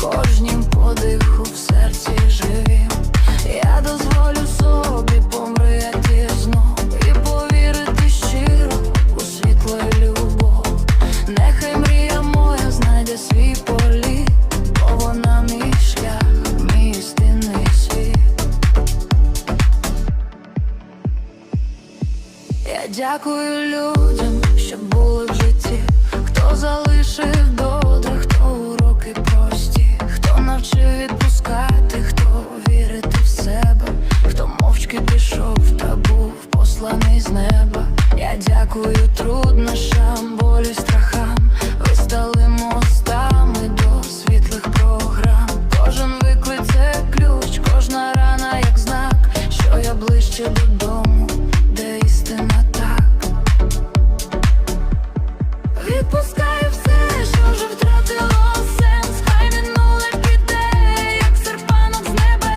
кожнім подиху в серці живім. Я дозволю собі помріяти знов і повірити щиро у світло і любов. Нехай мрія моя знайде свій політ, бо вона мій шлях, мій істинний світ. Я дякую, любов. посланий з неба. Я дякую труднощам, болю, страхам. Ви стали мостами до світлих програм. Кожен виклик це ключ, кожна рана, як знак, що я ближче додому.